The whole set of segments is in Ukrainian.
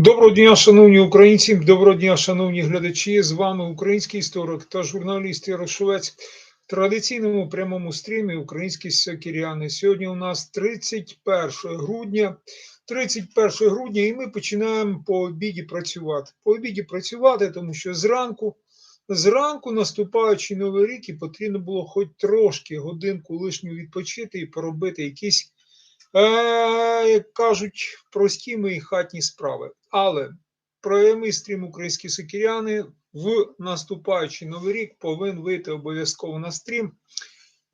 Доброго дня, шановні українці, доброго дня, шановні глядачі. З вами український історик та журналіст Ярошовець в традиційному прямому стрімі Українські сокіряни. Сьогодні у нас 31 грудня. 31 грудня, і ми починаємо по обіді працювати. По обіді працювати, тому що зранку, зранку, наступаючи новий рік, і потрібно було хоч трошки годинку лишню відпочити і поробити якісь як кажуть, прості мої хатні справи. Але прямий стрім українські сокіряни в наступаючий новий рік повинен вийти обов'язково на стрім.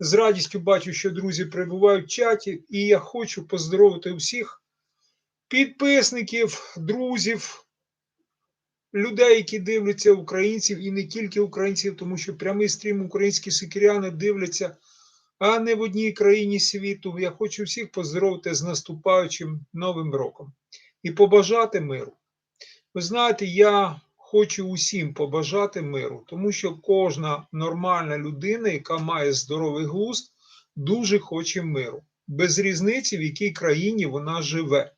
З радістю бачу, що друзі перебувають в чаті, і я хочу поздоровити всіх підписників, друзів, людей, які дивляться українців, і не тільки українців, тому що прямий стрім українські сокіряни дивляться а не в одній країні світу. Я хочу всіх поздоровити з наступаючим новим роком і побажати миру. Ви знаєте, я хочу усім побажати миру, тому що кожна нормальна людина, яка має здоровий глузд, дуже хоче миру, без різниці, в якій країні вона живе.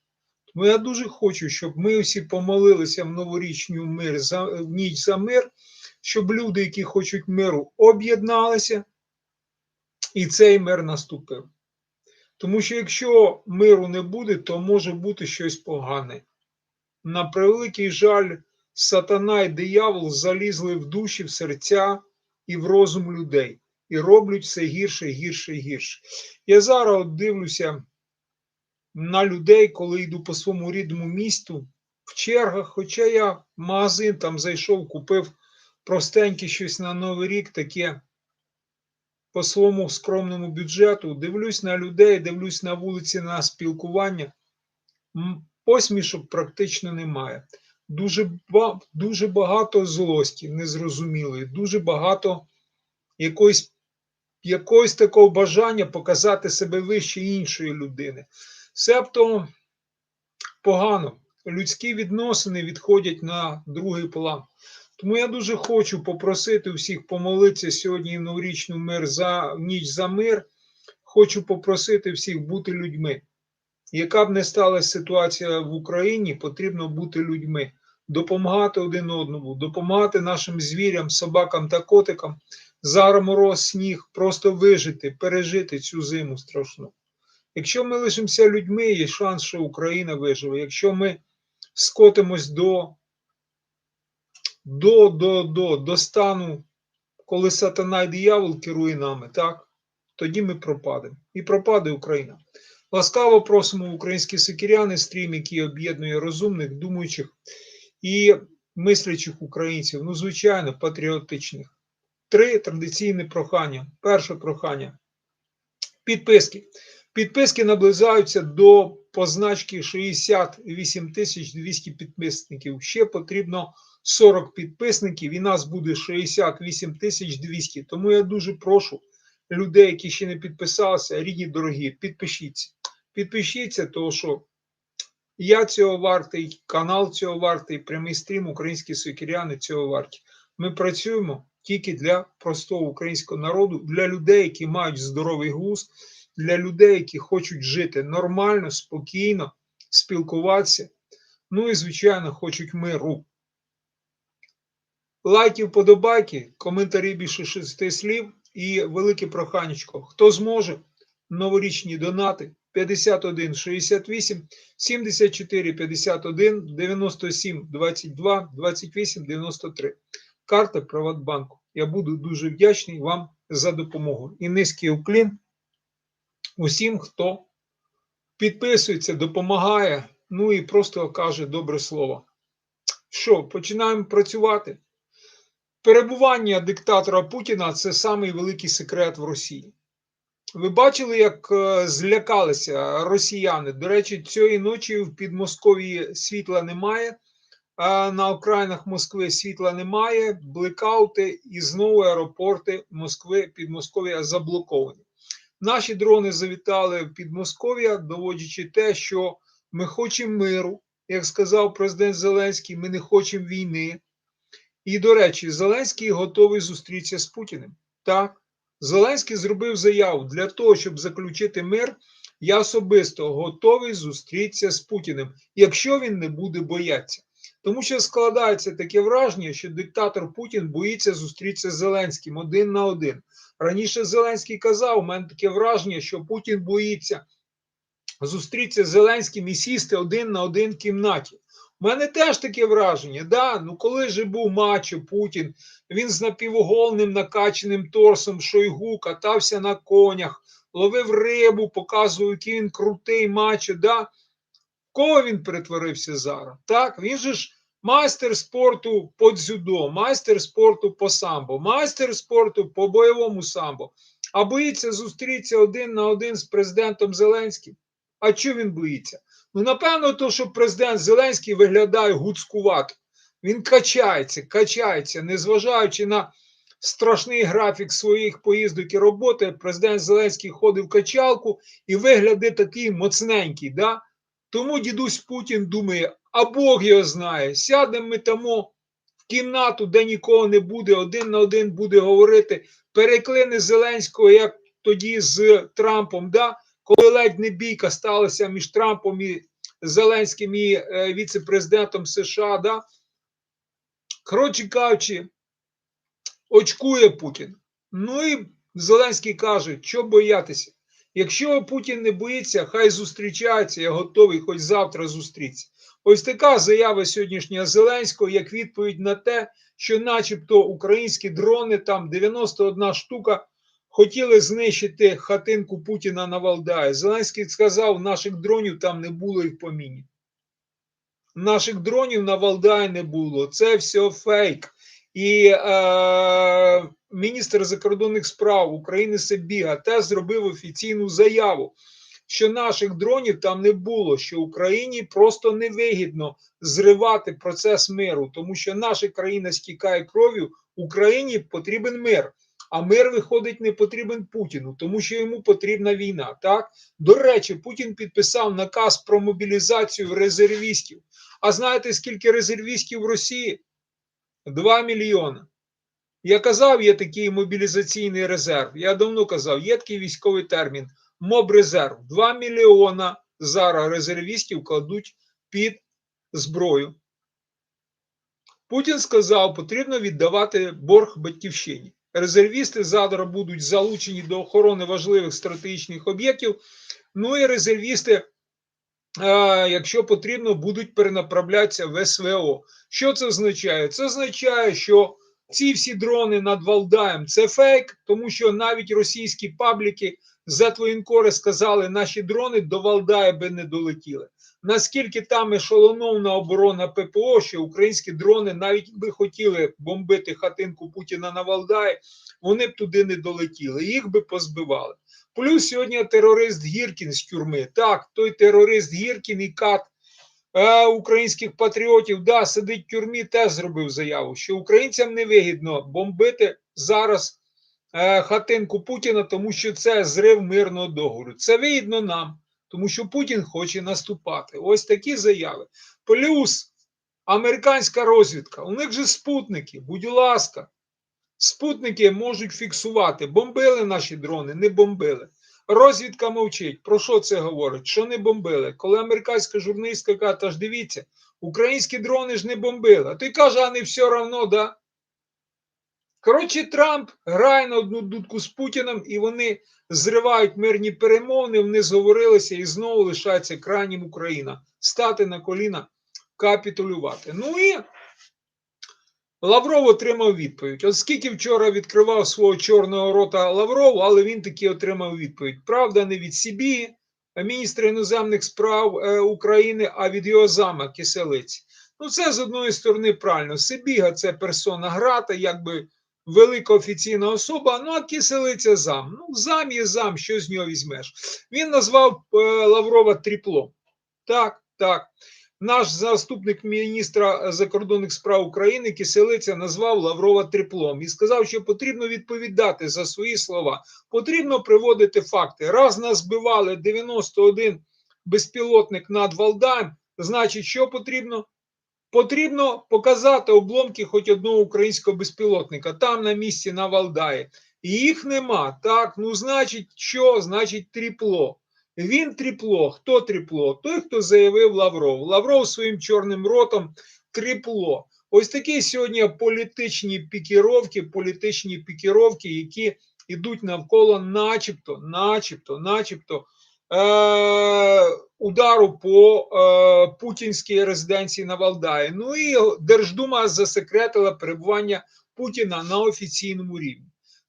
Тому я дуже хочу, щоб ми всі помолилися в новорічну мир за ніч за мир, щоб люди, які хочуть миру, об'єдналися і цей мир наступив. Тому що якщо миру не буде, то може бути щось погане. На превеликий жаль, сатана і диявол залізли в душі, в серця і в розум людей і роблять все гірше, гірше і гірше. Я зараз от дивлюся на людей, коли йду по своєму рідному місту в чергах, хоча я в магазин там зайшов, купив простеньке щось на Новий рік, таке по своєму скромному бюджету, дивлюсь на людей, дивлюсь на вулиці на спілкування. Посмішок практично немає. Дуже дуже багато злості незрозумілої, дуже багато якоїсь, якогось такого бажання показати себе вище іншої людини. Себто погано, людські відносини відходять на другий план. Тому я дуже хочу попросити всіх помолитися сьогодні в новорічну мир за ніч за мир. Хочу попросити всіх бути людьми. Яка б не сталася ситуація в Україні, потрібно бути людьми, допомагати один одному, допомагати нашим звірям, собакам та котикам. Зараз мороз, сніг, просто вижити, пережити цю зиму страшну. Якщо ми лишимося людьми, є шанс, що Україна виживе. Якщо ми скотимось до до до, до, до стану, коли сатана і диявол керує нами, так, тоді ми пропадемо. І пропаде Україна. Ласкаво просимо українські сикіряни, стрім, який об'єднує розумних, думаючих і мислячих українців, ну, звичайно, патріотичних. Три традиційні прохання. Перше прохання. Підписки. Підписки наближаються до позначки 68 тисяч 200 підписників. Ще потрібно 40 підписників, і нас буде 68 тисяч 200. Тому я дуже прошу людей, які ще не підписалися, рідні дорогі, підпишіться. Підпишіться, тому що я цього вартий, канал цього вартий, прямий стрім, українські сокіряни цього варті. Ми працюємо тільки для простого українського народу, для людей, які мають здоровий глузд, для людей, які хочуть жити нормально, спокійно, спілкуватися. Ну і, звичайно, хочуть миру. Лайки, вподобайки, коментарі більше шести слів і велике проханечко. Хто зможе, новорічні донати 51 68 74 51 97 22 28 93. Карта Приватбанку. Я буду дуже вдячний вам за допомогу. І низький уклін усім, хто підписується, допомагає, ну і просто каже добре слово. Що, починаємо працювати? Перебування диктатора Путіна це самий великий секрет в Росії. Ви бачили, як е, злякалися росіяни. До речі, цієї ночі в Підмосков'ї світла немає, на окраїнах Москви світла немає, блекаути і знову аеропорти Москви Підмосков'я заблоковані. Наші дрони завітали в Підмосков'я, доводячи те, що ми хочемо миру, як сказав президент Зеленський, ми не хочемо війни. І, до речі, Зеленський готовий зустрітися з Путіним. Так, Зеленський зробив заяву для того, щоб заключити мир, Я особисто готовий зустрітися з Путіним, якщо він не буде боятися. Тому що складається таке враження, що диктатор Путін боїться зустрітися з Зеленським один на один. Раніше Зеленський казав, у мене таке враження, що Путін боїться зустрітися з Зеленським і сісти один на один в кімнаті. У мене теж таке враження. Да, ну коли же був мачо Путін, він з напівоголним накаченим торсом Шойгу катався на конях, ловив рибу, показував, який він крутий мачо. Да? Кого він перетворився зараз? Так, він же ж майстер спорту по дзюдо, майстер спорту по самбо, майстер спорту по бойовому самбо. А боїться зустрітися один на один з президентом Зеленським. А чого він боїться? Ну, напевно, то, що президент Зеленський виглядає гуцкувато. Він качається, качається, незважаючи на страшний графік своїх поїздок і роботи, президент Зеленський ходив качалку і вигляди такий моцненький. Да? Тому дідусь Путін думає, а Бог його знає, сядемо ми тому в кімнату, де нікого не буде, один на один буде говорити, переклини Зеленського, як тоді з Трампом. Да? Коли ледь не бійка сталася між Трампом і Зеленським і е, віце-президентом США, да? коротше кажучи, очкує Путін. Ну і Зеленський каже, що боятися. Якщо Путін не боїться, хай зустрічається, я готовий хоч завтра зустрітися. Ось така заява сьогоднішнього Зеленського як відповідь на те, що, начебто, українські дрони, там 91 штука, хотіли знищити хатинку Путіна на Валдаї. Зеленський сказав, наших дронів там не було і в поміні. Наших дронів на Валдаї не було. Це все фейк. І е, міністр закордонних справ України Себіга теж зробив офіційну заяву, що наших дронів там не було, що Україні просто невигідно зривати процес миру, тому що наша країна стікає кров'ю, Україні потрібен мир. А мир виходить не потрібен Путіну, тому що йому потрібна війна. Так до речі, Путін підписав наказ про мобілізацію резервістів. А знаєте, скільки резервістів в Росії? 2 мільйони. Я казав, є такий мобілізаційний резерв. Я давно казав, є такий військовий термін мобрезерв. 2 мільйона зараз резервістів кладуть під зброю. Путін сказав, потрібно віддавати борг батьківщині. Резервісти завтра будуть залучені до охорони важливих стратегічних об'єктів. Ну і резервісти, якщо потрібно, будуть перенаправлятися в СВО. Що це означає? Це означає, що ці всі дрони над Валдаєм це фейк, тому що навіть російські пабліки Зетвоєнкори сказали, наші дрони до Валдая би не долетіли. Наскільки там ешелоновна оборона ППО, що українські дрони навіть би хотіли бомбити хатинку Путіна на Валдаї, вони б туди не долетіли, їх би позбивали. Плюс сьогодні терорист Гіркін з тюрми. Так, той терорист Гіркін і кат е, українських патріотів, да, сидить в тюрмі, теж зробив заяву, що українцям не вигідно бомбити зараз хатинку Путіна, тому що це зрив мирного договору. Це вигідно нам тому що Путін хоче наступати. Ось такі заяви. Плюс американська розвідка. У них же спутники, будь ласка, спутники можуть фіксувати, бомбили наші дрони, не бомбили. Розвідка мовчить. Про що це говорить? Що не бомбили? Коли американська журналістка каже, та ж дивіться, українські дрони ж не бомбили. А той каже, а не все одно, да? Коротше, Трамп грає на одну дудку з Путіним, і вони зривають мирні перемовини, вони зговорилися і знову лишається крайнім Україна стати на коліна, капітулювати. Ну і Лавров отримав відповідь. Оскільки вчора відкривав свого чорного рота Лавров, але він таки отримав відповідь. Правда, не від Сібі, міністра іноземних справ е, України, а від його зама Киселиці. Ну, це з одної сторони правильно. Сибіга це персона грата, якби велика офіційна особа, ну а киселиця зам. Ну, зам є зам, що з нього візьмеш. Він назвав е, Лаврова тріплом. Так, так. Наш заступник міністра закордонних справ України Киселиця назвав Лаврова триплом і сказав, що потрібно відповідати за свої слова. Потрібно приводити факти. Раз нас збивали 91 безпілотник над Валдаєм, значить, що потрібно? Потрібно показати обломки хоч одного українського безпілотника там на місці на Валдаї. Їх нема. Так, ну значить, що? Значить, тріпло. Він тріпло. Хто тріпло? Той, хто заявив Лавров. Лавров своїм чорним ротом тріпло. Ось такі сьогодні політичні пікіровки, політичні пікіровки, які йдуть навколо, начебто, начебто, начебто е- удару по е- путінській резиденції на Валдаї. Ну і Держдума засекретила перебування Путіна на офіційному рівні.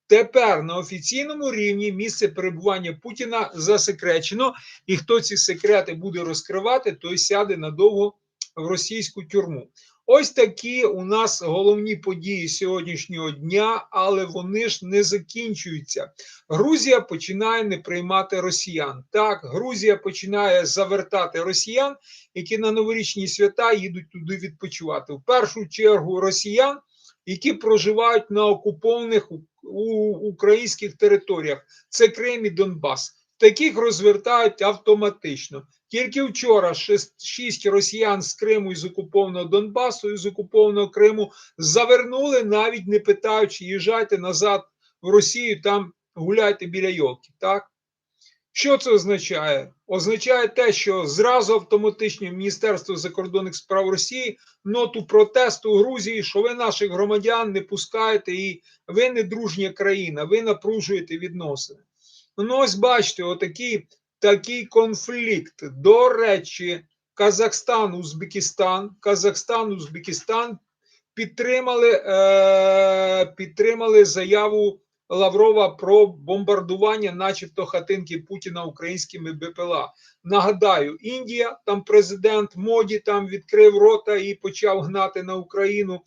Тепер на офіційному рівні місце перебування Путіна засекречено, і хто ці секрети буде розкривати, той сяде надовго в російську тюрму. Ось такі у нас головні події сьогоднішнього дня, але вони ж не закінчуються. Грузія починає не приймати росіян. Так, Грузія починає завертати росіян, які на новорічні свята їдуть туди відпочивати. В першу чергу росіян, які проживають на окупованих українських територіях. Це Крим і Донбас. Таких розвертають автоматично. Тільки вчора шість, росіян з Криму і з окупованого Донбасу і з окупованого Криму завернули, навіть не питаючи, їжджайте назад в Росію, там гуляйте біля йолки. Так? Що це означає? Означає те, що зразу автоматично Міністерство закордонних справ Росії ноту протесту Грузії, що ви наших громадян не пускаєте, і ви не дружня країна, ви напружуєте відносини. Ну, ось бачите, отакий такий конфлікт. До речі, Казахстан, Узбекистан, Казахстан, Узбекистан підтримали, е, підтримали заяву Лаврова про бомбардування, начебто, хатинки Путіна українськими БПЛА. Нагадаю, Індія, там президент Моді там відкрив рота і почав гнати на Україну.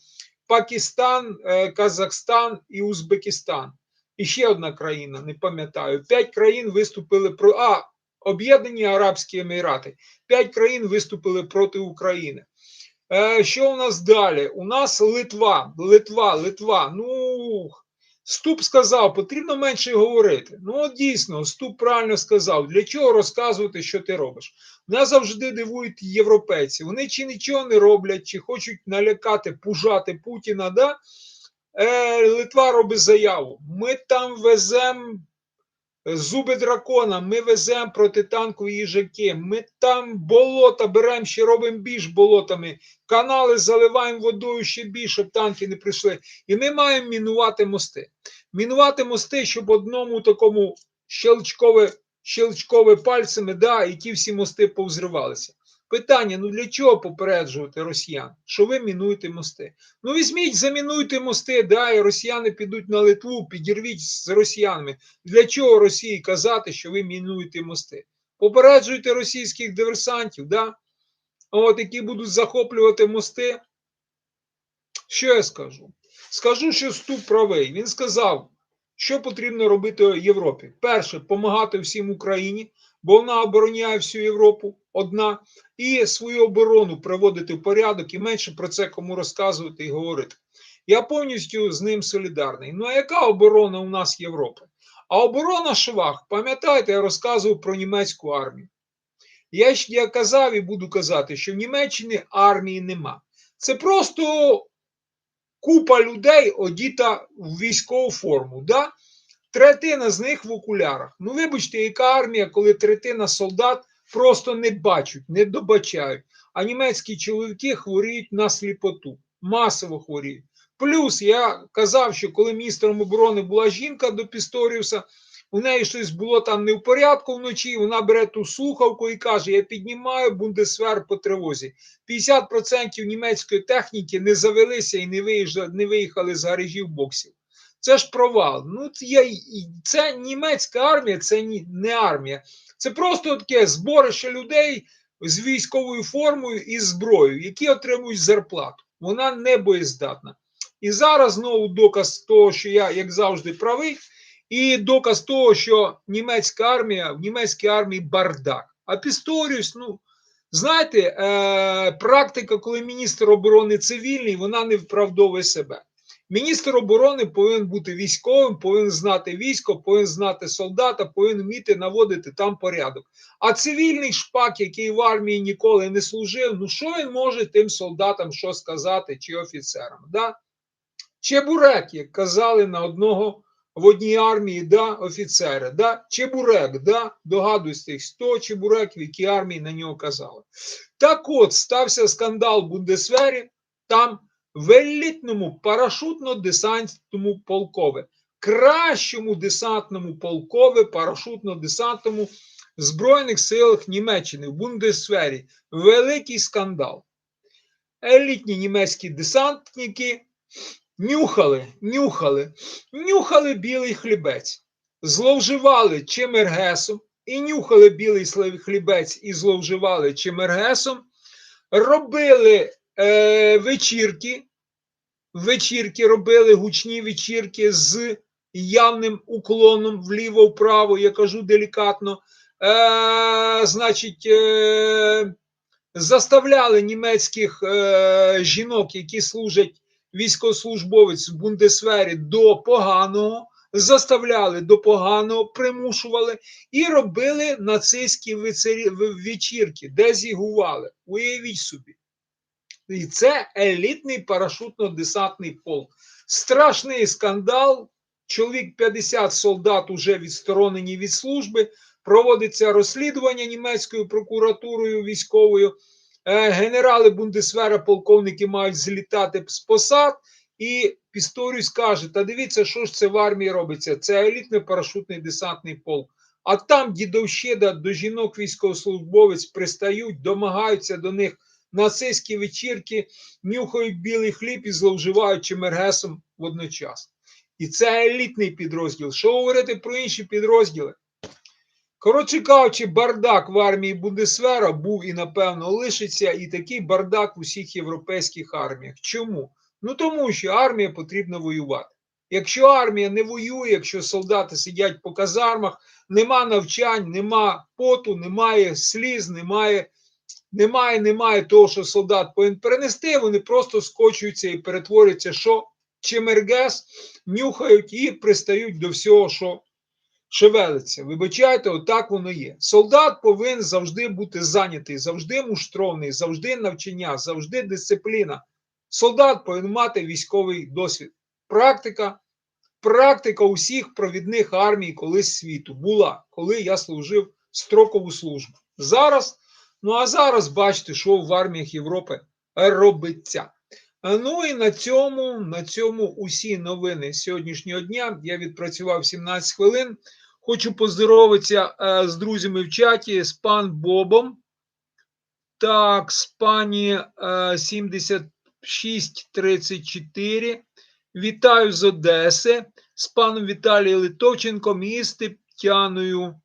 Пакистан, е, Казахстан і Узбекистан. І ще одна країна, не пам'ятаю. П'ять країн виступили про а Об'єднані Арабські Емірати. П'ять країн виступили проти України. Е, Що у нас далі? У нас Литва, Литва, Литва. Ну Ступ сказав, потрібно менше говорити. Ну, от дійсно, Ступ правильно сказав. Для чого розказувати, що ти робиш? Мене завжди дивують європейці. Вони чи нічого не роблять, чи хочуть налякати, пужати Путіна. Да? Е, Литва робить заяву. Ми там веземо зуби дракона, ми веземо протитанкові їжаки, ми там болота беремо, ще робимо більш болотами, канали заливаємо водою ще більше, щоб танки не прийшли. І ми маємо мінувати мости. Мінувати мости, щоб одному такому щелчкове, щелчкове пальцями, да, і ті всі мости повзривалися. Питання: ну для чого попереджувати росіян? Що ви мінуєте мости? Ну візьміть, замінуйте мости, да, і росіяни підуть на Литву, підірвіть з росіянами. Для чого Росії казати, що ви мінуєте мости? Попереджуйте російських диверсантів, да? От, які будуть захоплювати мости. Що я скажу? Скажу, що Ступ правий. Він сказав, що потрібно робити Європі. Перше, допомагати всім Україні, бо вона обороняє всю Європу одна, і свою оборону приводити в порядок і менше про це кому розказувати і говорити. Я повністю з ним солідарний. Ну а яка оборона у нас Європи? А оборона швах, пам'ятаєте, я розказував про німецьку армію. Я ж я казав і буду казати, що в Німеччині армії нема. Це просто купа людей одіта в військову форму. Да? Третина з них в окулярах. Ну, вибачте, яка армія, коли третина солдат просто не бачать, не добачають. А німецькі чоловіки хворіють на сліпоту, масово хворіють. Плюс я казав, що коли міністром оборони була жінка до Пісторіуса, у неї щось було там не в порядку вночі. Вона бере ту слухавку і каже: Я піднімаю бундесвер по тривозі. 50% німецької техніки не завелися і не виїхали з гаражів боксів. Це ж провал. Ну, Це німецька армія, це не армія. Це просто таке зборище людей з військовою формою і зброєю, які отримують зарплату. Вона не боєздатна. І зараз знову доказ того, що я, як завжди, правий, і доказ того, що німецька армія в німецькій армії бардак. А Пісторіус, ну, знаєте, е, практика, коли міністр оборони цивільний, вона не вправдовує себе. Міністр оборони повинен бути військовим, повинен знати військо, повинен знати солдата, повинен вміти наводити там порядок. А цивільний шпак, який в армії ніколи не служив, ну що він може тим солдатам що сказати чи офіцерам? Да? Чебурек, як казали на одного в одній армії, да, офіцери, да, Чебурек, да, догадуюсь тих 100 чебуреків, які армії на нього казали. Так от стався скандал в Бундесвері, там в елітному парашутно-десантному полкові, кращому десантному полкові, парашутно-десантному Збройних силах Німеччини в Бундесвері. Великий скандал. Елітні німецькі десантники нюхали, нюхали, нюхали білий хлібець, зловживали чимергесом і нюхали білий хлібець і зловживали чимергесом, робили е, вечірки, вечірки робили гучні вечірки з явним уклоном вліво-вправо, я кажу делікатно. Е, значить, е, заставляли німецьких е, жінок, які служать військовослужбовець в Бундесвері до поганого, заставляли до поганого, примушували і робили нацистські вечірки, де зігували. Уявіть собі. І це елітний парашутно-десантний полк. Страшний скандал. Чоловік 50 солдат уже відсторонені від служби. Проводиться розслідування німецькою прокуратурою військовою. Е, Генерали Бундесвера, полковники мають злітати з посад. І Пісторіус каже: Та дивіться, що ж це в армії робиться. Це елітний парашутний десантний полк. А там дідовщина до жінок військовослужбовець пристають, домагаються до них нацистські вечірки, нюхають білий хліб і зловживають чимергесом водночас. І це елітний підрозділ. Що говорити про інші підрозділи? Коротше кажучи, бардак в армії Бундесвера був і, напевно, лишиться, і такий бардак в усіх європейських арміях. Чому? Ну тому що армія потрібно воювати. Якщо армія не воює, якщо солдати сидять по казармах, нема навчань, нема поту, немає сліз, немає, немає, немає того, що солдат повинен перенести, вони просто скочуються і перетворюються, що чимергес, нюхають і пристають до всього, що шевелиться. Вибачайте, отак воно є. Солдат повинен завжди бути зайнятий, завжди муштровний, завжди навчання, завжди дисципліна. Солдат повинен мати військовий досвід. Практика, практика усіх провідних армій колись світу була, коли я служив строкову службу. Зараз, ну а зараз бачите, що в арміях Європи робиться. Ну і на цьому, на цьому усі новини сьогоднішнього дня. Я відпрацював 17 хвилин. Хочу поздоровитися е, з друзями в чаті, з пан Бобом. Так, з пані е, 7634. Вітаю з Одеси, з паном Віталієм Литовченком і з Тетяною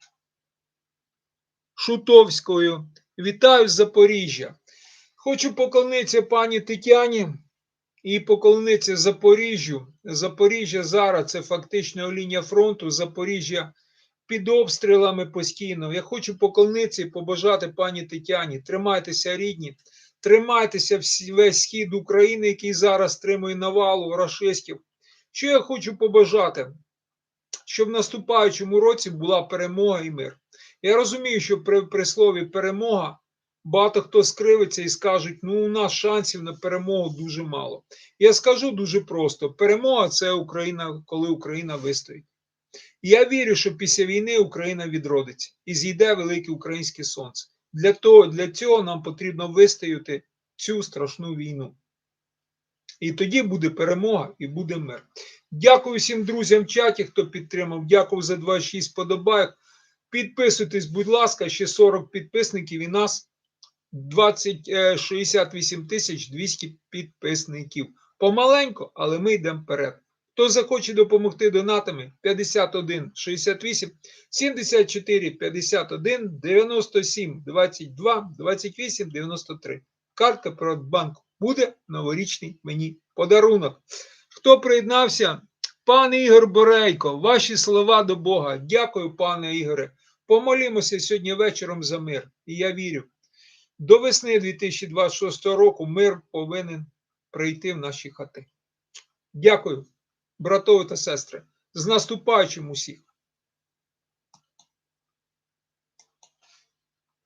Шутовською. Вітаю з Запоріжжя. Хочу поклонитися пані Тетяні і поклонитися Запоріжжю. Запоріжжя зараз це фактично лінія фронту. Запоріжжя під обстрілами постійно. Я хочу поклонитися і побажати пані Тетяні. Тримайтеся, рідні, тримайтеся весь схід України, який зараз стримує навалу рашистів. Що я хочу побажати? Щоб в наступаючому році була перемога і мир. Я розумію, що при, при слові перемога багато хто скривиться і скажуть, ну у нас шансів на перемогу дуже мало. Я скажу дуже просто: перемога це Україна, коли Україна вистоїть. Я вірю, що після війни Україна відродиться і зійде велике українське сонце. Для того, для цього нам потрібно вистояти цю страшну війну. І тоді буде перемога і буде мир. Дякую всім друзям в чаті, хто підтримав. Дякую за 26 подобайок. Підписуйтесь, будь ласка, ще 40 підписників і нас 20, е, 68 тисяч 200 підписників. Помаленько, але ми йдемо вперед. Хто захоче допомогти донатами 51 68 74 51 97 22 28 93. Картка Приватбанку. Буде новорічний мені подарунок. Хто приєднався? Пан Ігор Борейко, ваші слова до Бога. Дякую, пане Ігоре. Помолімося сьогодні вечором за мир. І я вірю, до весни 2026 року мир повинен прийти в наші хати. Дякую, братові та сестри. З наступаючим усіх.